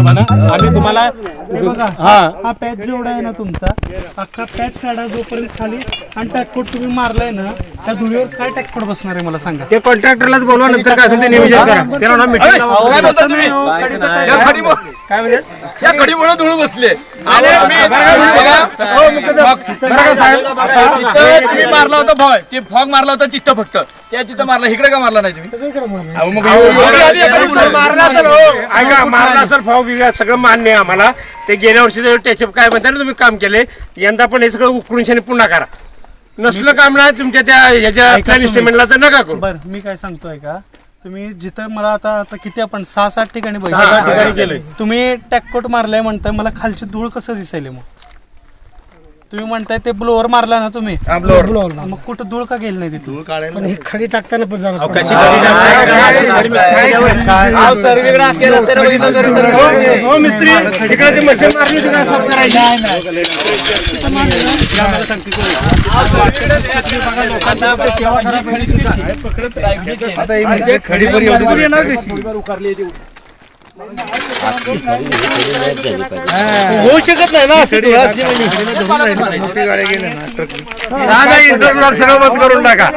हिशोबानं आम्ही तुम्हाला हे बघा हा. हा पॅच जेवढा आहे ना तुमचा अख्खा पॅच काढा जोपर्यंत खाली आणि टॅककोट तुम्ही मारलाय ना त्या धुळीवर काय टॅककोट बसणार आहे मला सांगा. ते कॉन्ट्रॅक्टरलाच बोलवा नंतर काय असेल ते नियोजन करा. त्याला ना meeting लावा. काय बोलता तुम्ही. या खडीमुळे काय म्हणजे? या खडीमुळे धुळ बसले. तुम्ही- बघा, साहेब. आता- तुम्ही मारला होता फॉग ते फॉग मारला होता तिथं फक्त. त्या तिथं मारला इकडे का मारला नाही तुम्ही? अहो, मग एवढी मारला असेल हो. ऐका मारला असेल भाव बिघा सगळं मान्य आहे आम्हाला. ते गेल्या वर्षी टॅचअप काय म्हणतात ना तुम्ही काम केले यंदा पण हे सगळं उकळून शाने पुन्हा करा. नसलं काम नाही तुमच्या त्या ह्याच्या ऐका प्लॅन तुम्ही. इस्टिमेंटला तर नका करू. बर मी काय सांगतोय का तुम्ही जिथं मला आता आता किती आपण सहा सात ठिकाणी सहा सात ठिकाणी बघितलं केलंय. तुम्ही टॅककोट मारलाय म्हणताय मला खालची धूळ कसं दिसायले मग? तुम्ही म्हणताय ते ब्लोअर मारला ना तुम्ही हा, blower. मग कुठं धूळ का गेली नाही तिथून पण ही खडी टाकताना पण जरा कशी हो मिस्त्री तिकडे ते मशीन मारली होती ना साफ करायची होऊ शकत नाही ना असं धुळा असली म्हणजे इंटरलॉक सगळं बंद करून टाका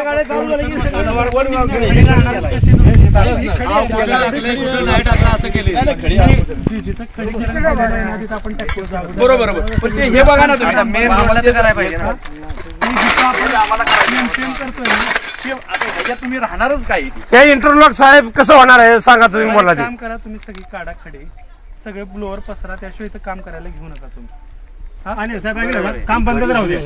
गरम झालेलं आहे ना, तिथं आपण टॅककोट जाऊ बरोबर बरोबर. पण ते ना तुम्ही तुम्ही राहणारच काय इंटरलॉक साहेब कसं होणार आहे? सांगा तुम्ही मला एक ते. काम करा तुम्ही सगळी काढा खडे सगळे ब्लोअर पसरा त्याशिवाय इथं काम करायला घेऊ नका तुम्ही. आणि साहेब ऐकलं ना, काम बंदच राहू द्या.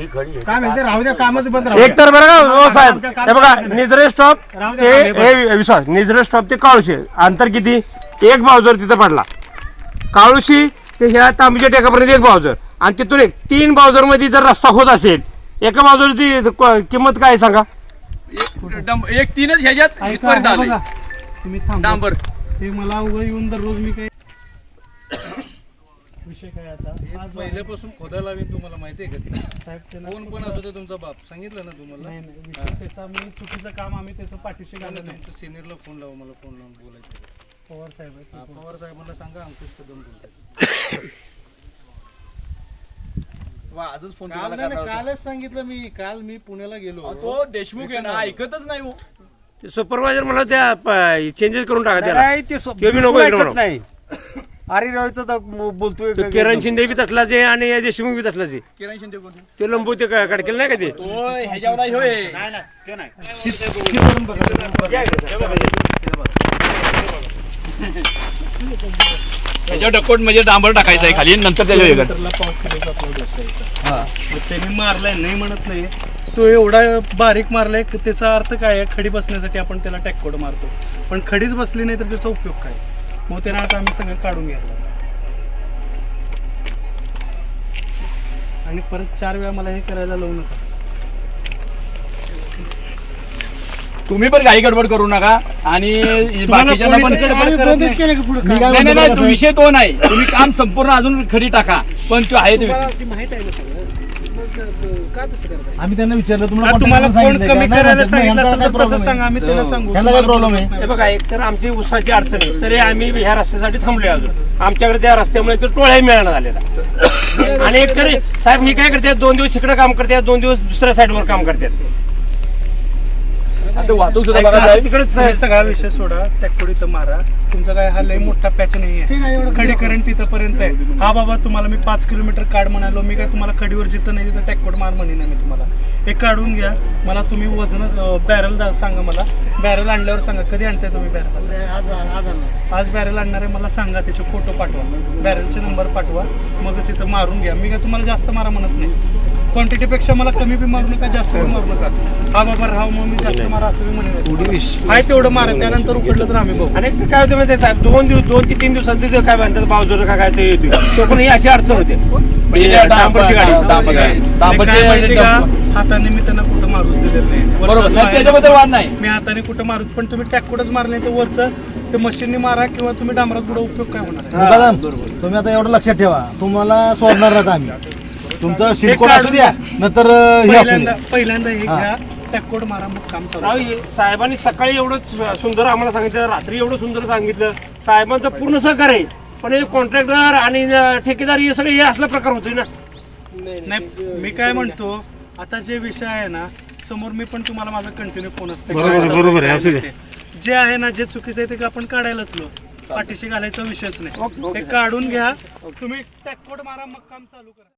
काय म्हणते राहू द्या कामच बंद राहू एक तर बरं का हो साहेब हे बघा निजरे स्टॉप राहू ते हे विश्वास निजरे स्टॉप ते काळुशी. अंतर किती? एक बावजर तिथं पडला. काळुशी ते ह्या तांबीच्या टेकापर्यंत एक बावजर. आणि तिथून एक तीन बावजरमध्ये जर रस्ता होत असेल एका बावजरची क- किंमत काय आहे सांगा? डंब- एक तीनच ह्याच्यात ऐका इथपर्यंत आले. बघा. तुम्ही थांबा. डांबर. हे मला उभं येऊन दररोज मी काय विषय काय आता? आज पहिल्यापासून खोदा लावीन तुम्हाला माहिती आहे का ते? साहेब त्याला कोण पण असू दे तुमचा बाप. सांगितलं ना तुम्हाला? नाही नाही विषय त्याचा मी चुकीचं काम आम्ही त्याचं पाठीशी घालत नाही तुमच्या सिनियरला फोन लावा मला फोन लावून बोलायचं पवार साहेब आहेत. पवार साहेबांना सांगा अंकुश कदम बोलतात. आजच फोन काल नाही नाही, कालच सांगितलं मी. काल मी पुण्याला गेलो. तो देशमुख आहे ना ऐकतच नाही हो. सुपरवायझर मला त्या चेंजेस करून टाका त्याला. नाही ते स्व- ते बी नको इकडे. नाही. अरे रावचा तर बोलतोय तो किरण शिंदे बी तसलाच आहे आणि या देशमुख बी तसलाच आहे किरण शिंदे कोण ते लंबू ते कडकेल नाही का ते? तो ह्याच्यावर ह्यो. आहे ह्याच्या डकोट म्हणजे डांबर टाकायचं आहे खाली नंतर त्याच्या वेगळं. त्याला पाव किलोचा आपला डोसा यायचा. मग त्यांनी मारलाय नाही म्हणत नाही. तो एवढा बारीक मारलाय की त्याचा अर्थ काय आहे? खडी बसण्यासाठी आपण त्याला टॅककोड मारतो. पण खडीच बसली नाही तर त्याचा उपयोग काय? मग त्याला आता आम्ही सगळं काढून घ्यायला आणि परत चार वेळा मला हे करायला लावू नका. तुम्ही पण काही गडबड करू नका. आणि बाकीच्यांना पण करत नाही. नाही नाही तो विषय तो नाही. तुम्ही काम संपूर्ण अजून खरी टाका. पण तो आहे तुम्ही. आम्ही त्यांना विचारलं हा, तुम्हाला कोण कमी करायला सांगितलं असेल तर तसं सांगा आम्ही त्याला सांगू. ह्याला काय problem आहे? हे. बघा एक तर आमची उसाची अडचण आहे. तरी आम्ही ह्या रस्त्यासाठी थांबलोय अजून. आमच्याकडे त्या रस्त्यामुळे तर टोळ्या मिळाला झालेला आणि एक तरी साहेब ही काय करतात? दोन दिवस इकडे काम करतात दोन दिवस दुसऱ्या साईडवर काम करतात. वाहतूक सुद्धा बघा साहेब तिकडेच सगळा विषय सोडा टॅक्टोड इथं मारा. तुमचा काय हा लय मोठा पॅच नाही आहे. खडी करंट तिथपर्यंत आहे. हा बाबा तुम्हाला मी पाच किलोमीटर काढ म्हणालो. मी काय तुम्हाला खडीवर जिथं नाही तिथं टॅककोड मार म्हणेन मी तुम्हाला. हे काढून घ्या. मला तुम्ही वजन बॅरल सांगा मला. बॅरल आणल्यावर सांगा. कधी आणताय तुम्ही बॅरल? आज बॅरल आणणार आहे मला सांगा. त्याचे फोटो पाठवा. बॅरलचे नंबर पाठवा. मगच इथं मारून घ्या. मी काय तुम्हाला जास्त मारा म्हणत नाही. क्वांटिटीपेक्षा मला कमी बी मारू नका जास्त बी मारू नका. हा बाबा राहा मग मी जास्त मारा असं म्हणत आहे तेवढं मारा त्यानंतर उकडलं तर आम्ही बघू. आणि ते काय होतं माहिती आहे साहेब दोन दिवस दोन ते तीन दिवसात तिथे काय म्हणतात बावजोर का काय ते येते तो पण ही अशी अडचण होते. म्हणजे डांबरची गाडी. गाडी. काय. हाताने मी त्यांना कुठं मारूच दिलेलं नाही. बरोबर त्याच्याबद्दल वाद नाही. मी हाताने कुठं मारू पण तुम्ही टॅककुटच मारले तर वरचं ते मशीनने मारा किंवा तुम्ही डांबरात पुढे उपयोग काय होणार तुम्ही आता एवढं लक्षात ठेवा. तुम्हाला सोडणार नाही आम्ही. तुमचं शिरकोट असू द्या नंतर हे असू पहिल्यांदा द्या. पहिल्यांदा हे घ्या टॅककोड मारा मग काम चालू राव, हे साहेबांनी सकाळी एवढं सु- सुंदर आम्हाला सांगितलं रात्री एवढं सुंदर सांगितलं. साहेबांचं पूर्ण सहकार्य आहे. पण हे कॉन्ट्रॅक्टर आणि अं, ठेकेदार हे सगळे हे असला प्रकार होतोय ना. नाही मी काय म्हणतो आता जे विषय आहे ना समोर मी पण तुम्हाला माझा कंटिन्यू फोन असते बरोबर आहे, बरोबर आहे, असू दे. जे आहे ना जे चुकीचं आहे ते आपण काढायलाच लो. पाठीशी घालायचा विषयच नाही. ते काढून घ्या. तुम्ही टॅककोड मारा मग काम चालू करा.